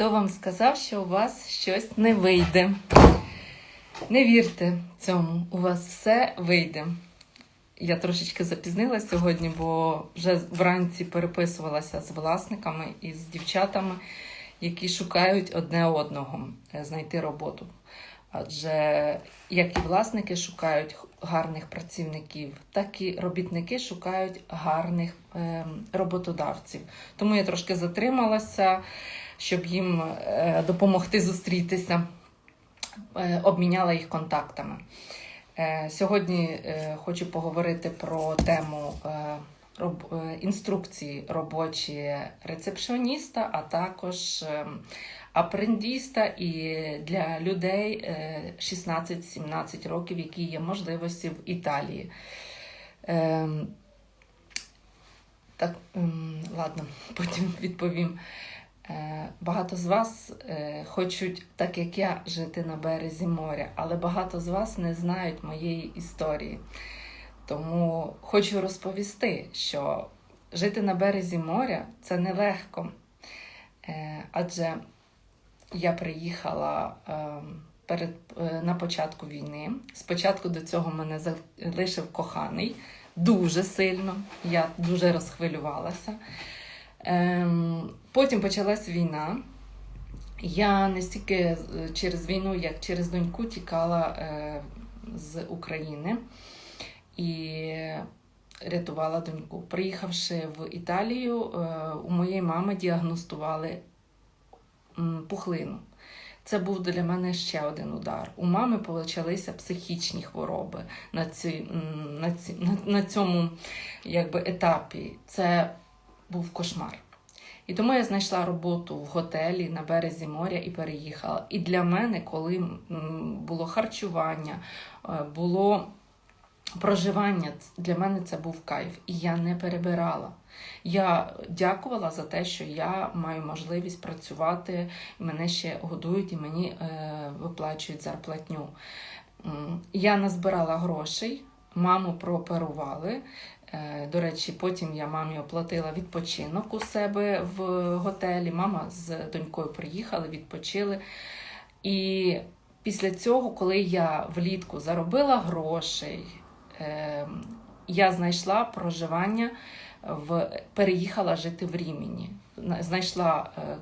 Хто вам сказав, що у вас щось не вийде? Не вірте цьому, у вас все вийде. Я трошечки запізнилася сьогодні, бо вже вранці переписувалася з власниками і з дівчатами, які шукають одне одного е, знайти роботу. Адже як і власники шукають гарних працівників, так і робітники шукають гарних е, роботодавців. Тому я трошки затрималася, щоб їм е, допомогти зустрітися, е, обміняла їх контактами. Е, Сьогодні хочу поговорити про тему інструкції робочі рецепшіоніста, а також апрендіста і для людей е, 16-17 років, які є можливості в Італії. Так, ем, ладно, потім відповім. Е, Багато з вас е, хочуть, так як я, жити на березі моря, але багато з вас не знають моєї історії. Тому хочу розповісти, що жити на березі моря це нелегко. Е, Адже я приїхала е, перед, на початку війни. Спочатку до цього мене залишив коханий дуже сильно. Я дуже розхвилювалася. Ем, Потім почалась війна. Я не стільки е, через війну, як через доньку тікала е, з України і рятувала доньку. Приїхавши в Італію, е, у моєї мами діагностували пухлину. Це був для мене ще один удар. У мами почалися психічні хвороби на, ці, на, ці, на, цьому якби, етапі. Це був кошмар. І тому я знайшла роботу в готелі на березі моря і переїхала. І для мене, коли було харчування, е, було проживання, для мене це був кайф. І я не перебирала. Я дякувала за те, що я маю можливість працювати, мене ще годують і мені е, виплачують зарплатню. Я назбирала грошей, маму прооперували. Е, До речі, потім я мамі оплатила відпочинок у себе в готелі. Мама з донькою приїхали, відпочили. І після цього, коли я влітку заробила грошей, е, я знайшла проживання в переїхала жити в Рімені. Знайшла е,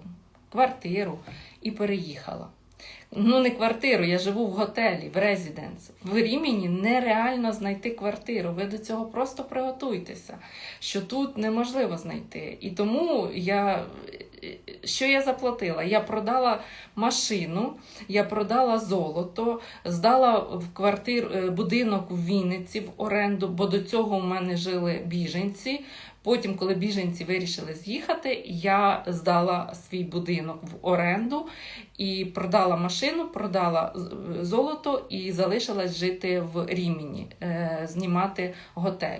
квартиру і переїхала. Ну, не квартиру, я живу в готелі, в резиденс. В Рімені нереально знайти квартиру. Ви до цього просто приготуйтеся, що тут неможливо знайти. І тому я. Що я заплатила? Я продала машину, я продала золото, здала в квартир е, будинок в Вінниці в оренду, бо до цього у мене жили біженці. Потім, коли біженці вирішили з'їхати, я здала свій будинок в оренду і продала машину, продала золото і залишилась жити в Рімені, е, знімати готель.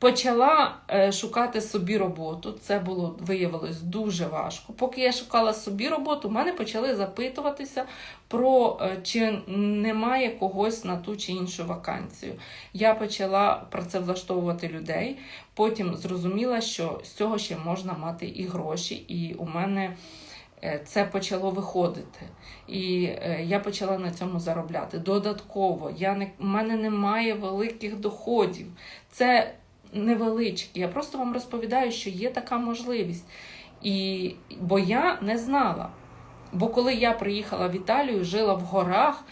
Почала е, шукати собі роботу. Це було виявилось дуже важко. Поки я шукала собі роботу, в мене почали запитуватися про е, чи немає когось на ту чи іншу вакансію. Я почала працевлаштовувати людей. Потім зрозуміла, що з цього ще можна мати і гроші, і у мене. е, Це почало виходити, і я почала на цьому заробляти. Додатково, я не, у мене немає великих доходів. Це невеличкі. Я просто вам розповідаю, що є така можливість. І, бо я не знала. Бо коли я приїхала в Італію, жила в горах,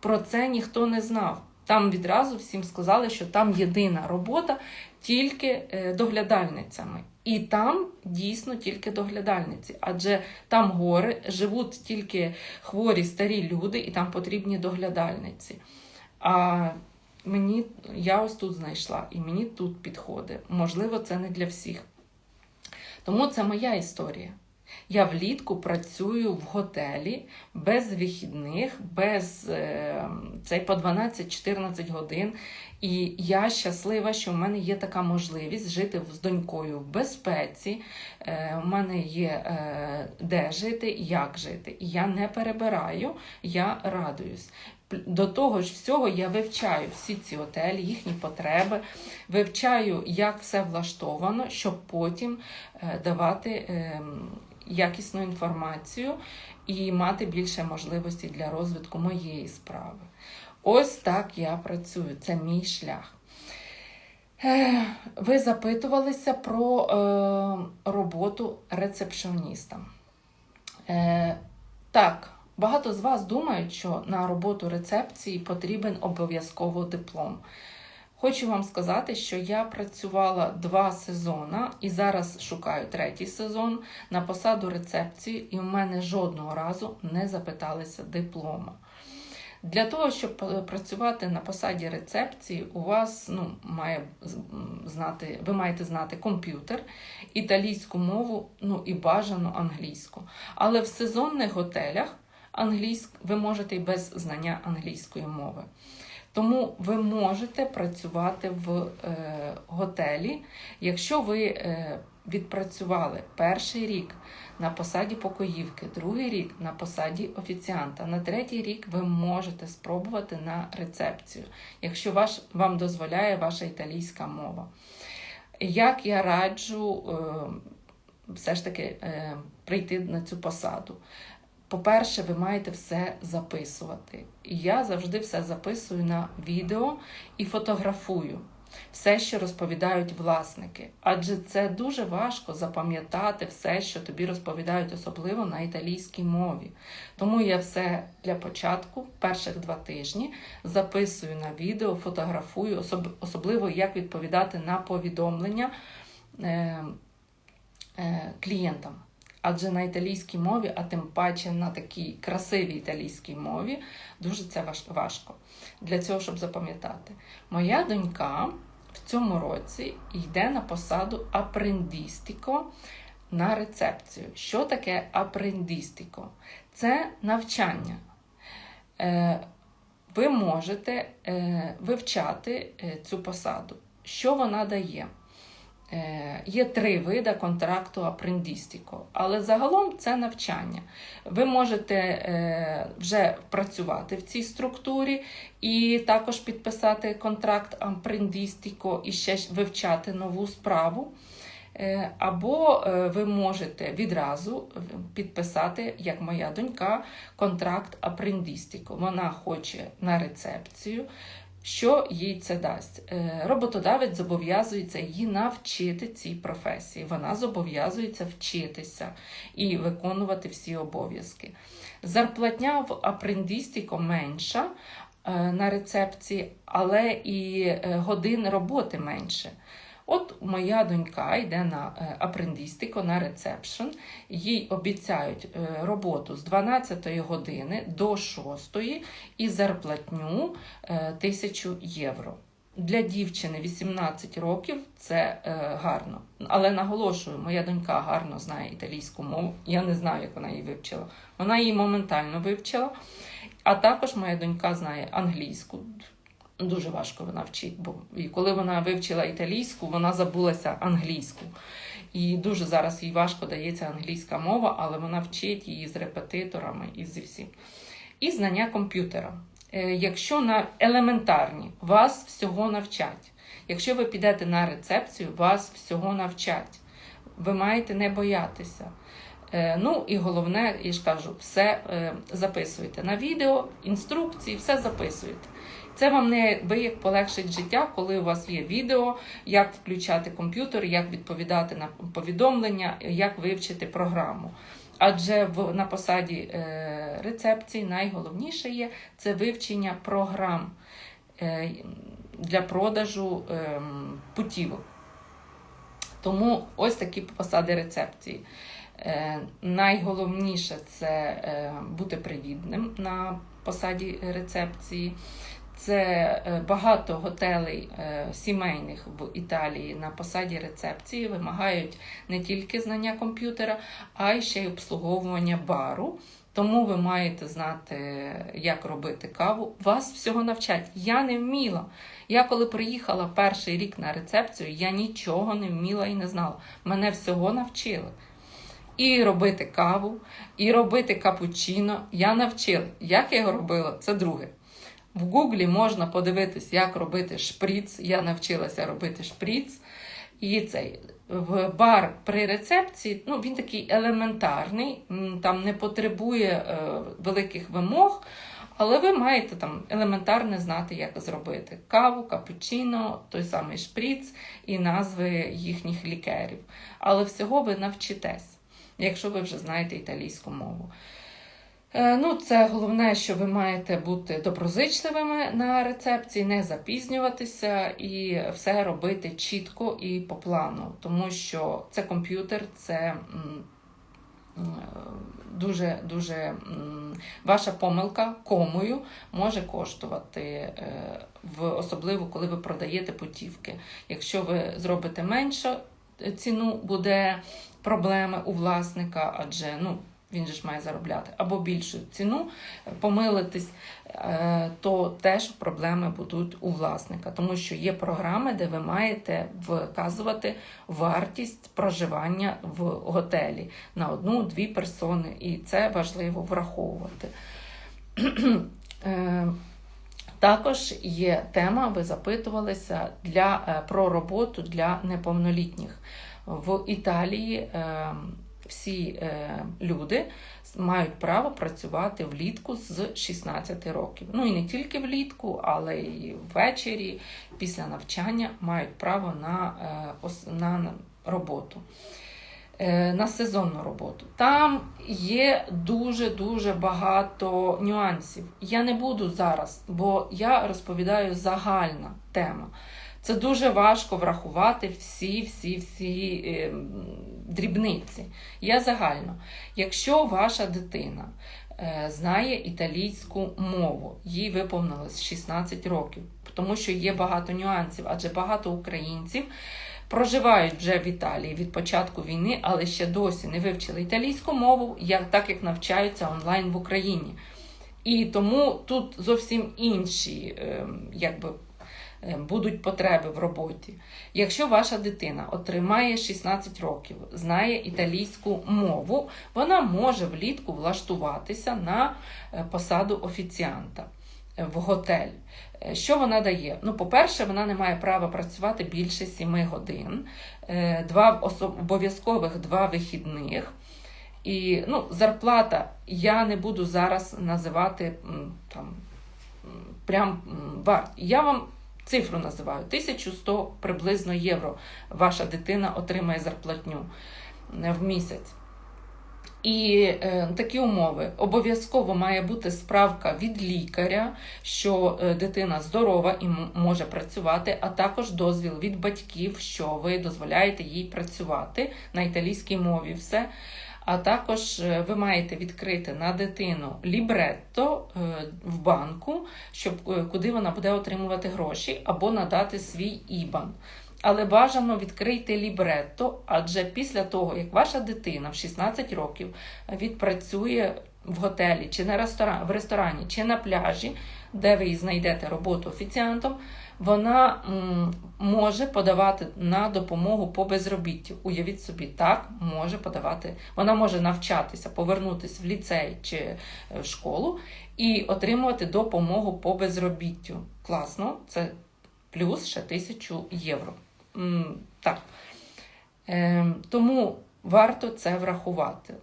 про це ніхто не знав. Там відразу всім сказали, що там єдина робота тільки е, доглядальницями. І там дійсно тільки доглядальниці, адже там гори живуть тільки хворі старі люди, і там потрібні доглядальниці. А мені я ось тут знайшла, і мені тут підходить. Можливо, це не для всіх. Тому це моя історія. Я влітку працюю в готелі без вихідних, без е, цей по 12-14 годин. І я щаслива, що в мене є така можливість жити з донькою в безпеці. Е, у мене є е, де жити, як жити. І я не перебираю, я радуюсь. До того ж всього я вивчаю всі ці готелі, їхні потреби, вивчаю, як все влаштовано, щоб потім е, давати ем, якісну інформацію і мати більше можливостей для розвитку моєї справи. Ось так я працюю, це мій шлях. Е, Ви запитувалися про е, роботу рецепшоніста. Е, так, багато з вас думають, що на роботу рецепції потрібен обов'язково диплом. Хочу вам сказати, що я працювала два сезони і зараз шукаю третій сезон на посаду рецепції, і в мене жодного разу не запиталися диплома. Для того, щоб е, працювати на посаді рецепції, у вас ну, має знати, ви маєте знати комп'ютер, італійську мову, ну і бажано англійську. Але в сезонних готелях англійськ, ви можете і без знання англійської мови. Тому ви можете працювати в е, готелі, якщо ви е, відпрацювали перший рік на посаді покоївки, другий рік на посаді офіціанта, на третій рік ви можете спробувати на рецепцію, якщо ваш, вам дозволяє ваша італійська мова. Як я раджу е, все ж таки е, прийти на цю посаду? По-перше, ви маєте все записувати. І я завжди все записую на відео і фотографую все, що розповідають власники. Адже це дуже важко запам'ятати все, що тобі розповідають, особливо на італійській мові. Тому я все для початку, перших два тижні, записую на відео, фотографую, особ- особливо як відповідати на повідомлення е, е, клієнтам. Адже на італійській мові, а тим паче на такій красивій італійській мові, дуже це важ- важко для цього, щоб запам'ятати. Моя донька в цьому році йде на посаду апрендістіко на рецепцію. Що таке апрендістіко? Це навчання. Е, Ви можете е, вивчати е, цю посаду. Що вона дає? Е, Є три види контракту апрендістіко, але загалом це навчання. Ви можете е, вже працювати в цій структурі і також підписати контракт апрендістіко і ще вивчати нову справу. Е, Або ви можете відразу підписати, як моя донька, контракт апрендістіко. Вона хоче на рецепцію. Що їй це дасть? Е, Роботодавець зобов'язується її навчити цій професії. Вона зобов'язується вчитися і виконувати всі обов'язки. Зарплатня в апрендістіко менша е, на рецепції, але і е, годин роботи менше. От моя донька йде на е, апрендістико, на рецепшн. Їй обіцяють е, роботу з 12 години до 6 і зарплатню е, 1000 євро. Для дівчини 18 років це е, гарно. Але наголошую, моя донька гарно знає італійську мову. Я не знаю, як вона її вивчила. Вона її моментально вивчила. А також моя донька знає англійську. Дуже важко вона вчить, бо і коли вона вивчила італійську, вона забулася англійську. І дуже зараз їй важко дається англійська мова, але вона вчить її з репетиторами і зі всім. І знання комп'ютера. Е, Якщо на елементарні вас всього навчать. Якщо ви підете на рецепцію, вас всього навчать. Ви маєте не боятися. Е, Ну і головне, я ж кажу, все е, записуйте на відео, інструкції, все записуйте. Це вам не як полегшить життя, коли у вас є відео, як включати комп'ютер, як відповідати на повідомлення, як вивчити програму. Адже в, на посаді е, рецепції найголовніше є це вивчення програм е, для продажу е, путівок. Тому ось такі посади рецепції. Е, найголовніше це е, бути привідним на посаді рецепції. Це е, багато готелей е, сімейних в Італії на посаді рецепції вимагають не тільки знання комп'ютера, а й ще й обслуговування бару. Тому ви маєте знати, як робити каву. Вас всього навчать. Я не вміла. Я коли приїхала перший рік на рецепцію, я нічого не вміла і не знала. Мене всього навчили. І робити каву, і робити капучино. Я навчила. Як я його робила, це друге. В Гуглі можна подивитись, як робити шприц. Я навчилася робити шприц. І цей в бар при рецепції, ну, він такий елементарний, там не потребує е, великих вимог, але ви маєте там елементарно знати, як зробити каву, капучино, той самий шприц і назви їхніх лікерів. Але всього ви навчитесь, якщо ви вже знаєте італійську мову. Е, Ну, це головне, що ви маєте бути доброзичливими на рецепції, не запізнюватися і все робити чітко і по плану, тому що це комп'ютер, це м, дуже дуже ваша помилка комою може коштувати, е, в особливо коли ви продаєте путівки. Якщо ви зробите меншу ціну, буде проблеми у власника, адже ну. Він же ж має заробляти або більшу ціну, помилитись, е, то теж проблеми будуть у власника, тому що є програми, де ви маєте вказувати вартість проживання в готелі на одну-дві персони, і це важливо враховувати. Е, Також є тема, ви запитувалися для, е, про роботу для неповнолітніх. В Італії е, всі е, люди мають право працювати влітку з 16 років. Ну і не тільки влітку, але й ввечері, після навчання мають право на, е, на роботу. Е, На сезонну роботу. Там є дуже-дуже багато нюансів. Я не буду зараз, бо я розповідаю загальна тема. Це дуже важко врахувати всі, всі, всі е, дрібниці. Я загально. Якщо ваша дитина е, знає італійську мову, їй виповнилось 16 років, тому що є багато нюансів, адже багато українців проживають вже в Італії від початку війни, але ще досі не вивчили італійську мову, як, так як навчаються онлайн в Україні. І тому тут зовсім інші, е, якби будуть потреби в роботі. Якщо ваша дитина отримає 16 років, знає італійську мову, вона може влітку влаштуватися на е, посаду офіціанта е, в готель. Е, Що вона дає? Ну, по-перше, вона не має права працювати більше 7 годин, е, два обов'язкових два вихідних. І ну, зарплата я не буду зараз називати там прям варт. Я вам цифру називаю 1100 приблизно євро. Ваша дитина отримає зарплатню е, в місяць. І е, такі умови обов'язково має бути справка від лікаря, що е, дитина здорова і може працювати, а також дозвіл від батьків, що ви дозволяєте їй працювати на італійській мові. Все. А також е, ви маєте відкрити на дитину лібретто е, в банку, щоб е, куди вона буде отримувати гроші, або надати свій ібан. Але бажано відкрийте лібретто, адже після того, як ваша дитина в 16 років відпрацює в готелі чи на ресторані, в ресторані, чи на пляжі, де ви знайдете роботу офіціантом, вона може подавати на допомогу по безробіттю. Уявіть собі, так може подавати. Вона може навчатися, повернутися в ліцей чи е, в школу і отримувати допомогу по безробіттю. Класно, це плюс ще тисячу євро. Так. Ем, Тому варто це врахувати.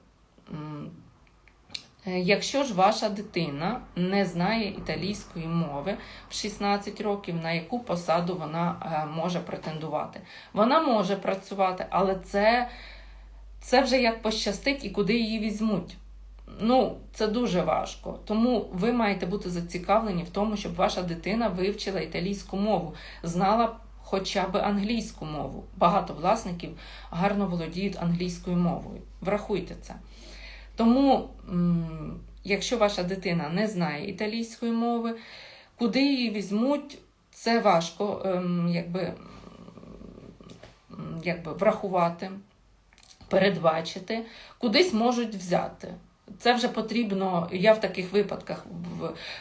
Е, Якщо ж ваша дитина не знає італійської мови в 16 років, на яку посаду вона е, може претендувати? Вона може працювати, але це, це вже як пощастить і куди її візьмуть. Ну, це дуже важко. Тому ви маєте бути зацікавлені в тому, щоб ваша дитина вивчила італійську мову, знала хоча б англійську мову. Багато власників гарно володіють англійською мовою. Врахуйте це. Тому, якщо ваша дитина не знає італійської мови, куди її візьмуть, це важко ем, якби, якби врахувати, передбачити, кудись можуть взяти. Це вже потрібно, я в таких випадках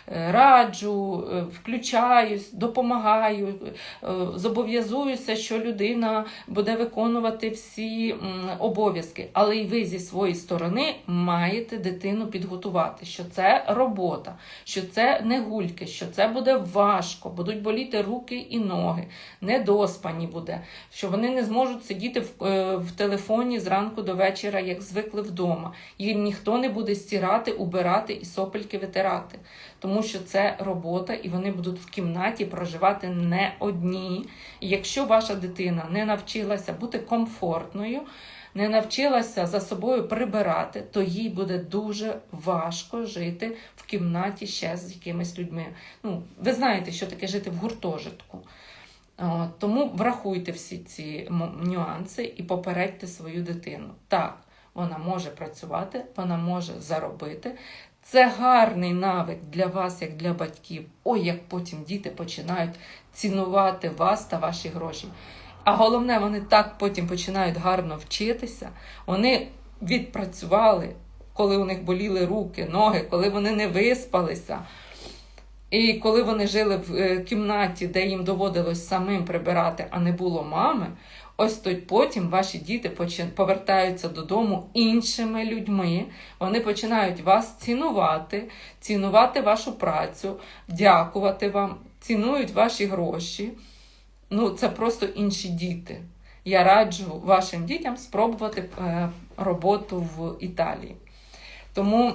е, раджу, е, включаюсь, допомагаю, е, зобов'язуюся, що людина буде виконувати всі обов'язки. Але і ви зі своєї сторони маєте дитину підготувати, що це робота, що це не гульки, що це буде важко, будуть боліти руки і ноги, недоспані буде, що вони не зможуть сидіти в, телефоні зранку до вечора, як звикли вдома. Їм ніхто не буде стирати, убирати і сопельки витирати, тому що це робота, і вони будуть в кімнаті проживати не одні. І якщо ваша дитина не навчилася бути комфортною, не навчилася за собою прибирати, то їй буде дуже важко жити в кімнаті ще з якимись людьми. Ну, ви знаєте, що таке жити в гуртожитку. Тому врахуйте всі ці нюанси і попередьте свою дитину. Так, вона може працювати, вона може заробити. Це гарний навик для вас, як для батьків. Ой, як потім діти починають цінувати вас та ваші гроші. А головне, вони так потім починають гарно вчитися. Вони відпрацювали, коли у них боліли руки, ноги, коли вони не виспалися. І коли вони жили в е, кімнаті, де їм доводилось самим прибирати, а не було мами, ось й потім ваші діти повертаються додому іншими людьми. Вони починають вас цінувати, цінувати вашу працю, дякувати вам, цінують ваші гроші. Ну, це просто інші діти. Я раджу вашим дітям спробувати е, роботу в Італії. Тому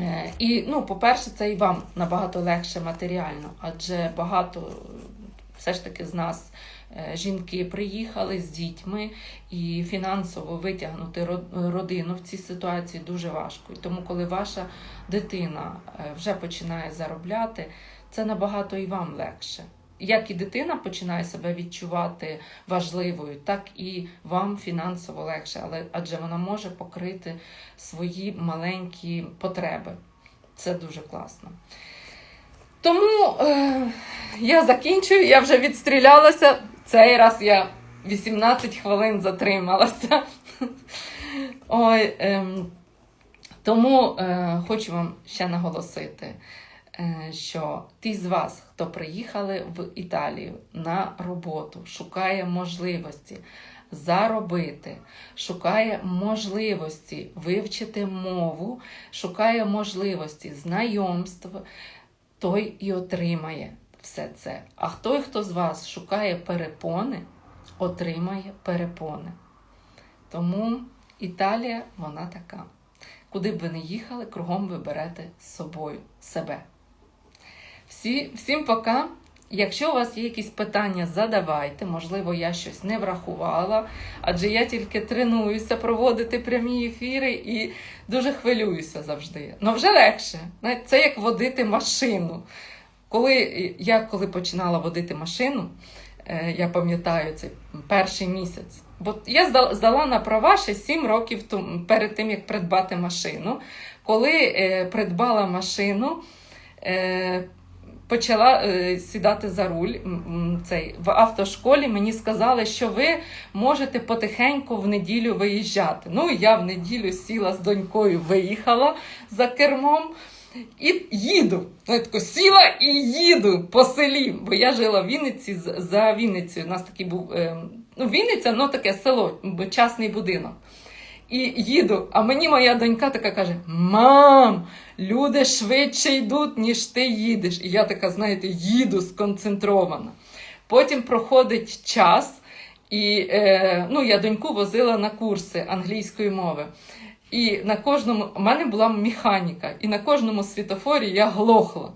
Е, І, ну, по-перше, це і вам набагато легше матеріально, адже багато все ж таки з нас жінки приїхали з дітьми, і фінансово витягнути родину в цій ситуації дуже важко. І тому, коли ваша дитина е, вже починає заробляти, це набагато і вам легше. Як і дитина починає себе відчувати важливою, так і вам фінансово легше, але адже вона може покрити свої маленькі потреби. Це дуже класно. Тому е, я закінчую, я вже відстрілялася. Цей раз я 18 хвилин затрималася. Ой, ем, тому е, хочу вам ще наголосити, е, що ті з вас, хто приїхали в Італію на роботу, шукає можливості заробити, шукає можливості вивчити мову, шукає можливості знайомств, той і отримає все це. А той, хто з вас шукає перепони, отримає перепони. Тому Італія, вона така. Куди б ви не їхали, кругом ви берете з собою себе. Всі, всім пока. Якщо у вас є якісь питання, задавайте. Можливо, я щось не врахувала, адже я тільки тренуюся проводити прямі ефіри і дуже хвилююся завжди. Ну вже легше. Це як водити машину. Коли я коли починала водити машину, е, я пам'ятаю цей перший місяць. Бо я здала, здала на права ще 7 років тому, перед тим, як придбати машину. Коли е, придбала машину, е, почала сідати за руль цей, в автошколі, мені сказали, що ви можете потихеньку в неділю виїжджати. Ну, я в неділю сіла з донькою, виїхала за кермом. І їду. Я тако сіла і їду по селі. Бо я жила в Вінниці за Вінницею. У нас такий був е, ну, Вінниця, ну таке село, частний будинок. І їду. А мені моя донька така каже: Мам, люди швидше йдуть, ніж ти їдеш. І я така, знаєте, їду сконцентрована. Потім проходить час, і е, ну, я доньку возила на курси англійської мови. І на кожному у мене була механіка, і на кожному світофорі я глохла.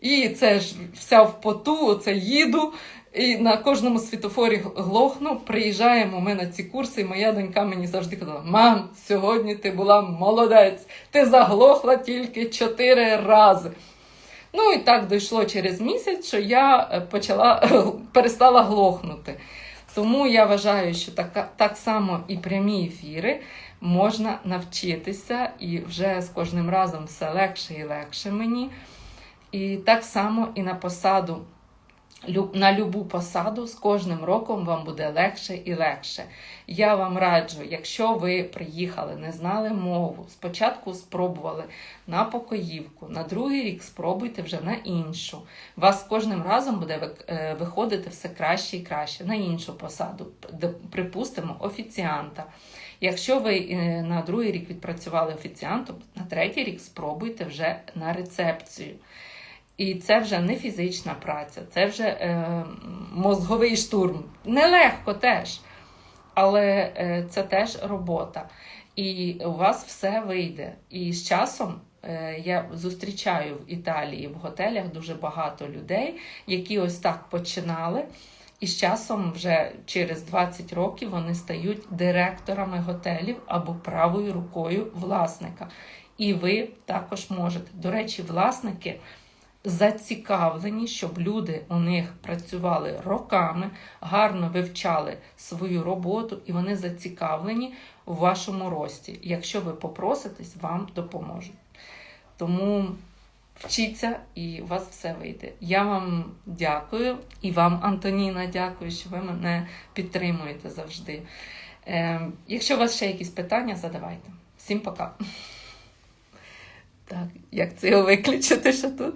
І це ж вся в поту, оце їду, і на кожному світофорі глохну. Приїжджаємо ми на ці курси, і моя донька мені завжди казала: Мам, сьогодні ти була молодець, ти заглохла тільки чотири рази. Ну і так дійшло через місяць, що я е, почала перестала глохнути. Тому я вважаю, що так, так само і прямі ефіри можна навчитися, і вже з кожним разом все легше і легше мені. І так само і на посаду на любу посаду з кожним роком вам буде легше і легше. Я вам раджу, якщо ви приїхали, не знали мову, спочатку спробували на покоївку, на другий рік спробуйте вже на іншу. Вас з кожним разом буде е, виходити все краще і краще на іншу посаду, припустимо, офіціанта. Якщо ви е, на другий рік відпрацювали офіціантом, на третій рік спробуйте вже на рецепцію. І це вже не фізична праця, це вже е, мозговий штурм. Нелегко теж, але е, це теж робота. І у вас все вийде. І з часом е, я зустрічаю в Італії в готелях дуже багато людей, які ось так починали. І з часом, вже через 20 років, вони стають директорами готелів або правою рукою власника. І ви також можете. До речі, власники зацікавлені, щоб люди у них працювали роками, гарно вивчали свою роботу, і вони зацікавлені у вашому рості. Якщо ви попроситесь, вам допоможуть. Тому вчіться і у вас все вийде. Я вам дякую і вам, Антоніна, дякую, що ви мене підтримуєте завжди. Е, якщо у вас ще якісь питання, задавайте. Всім пока. Так, як це виключити ще тут?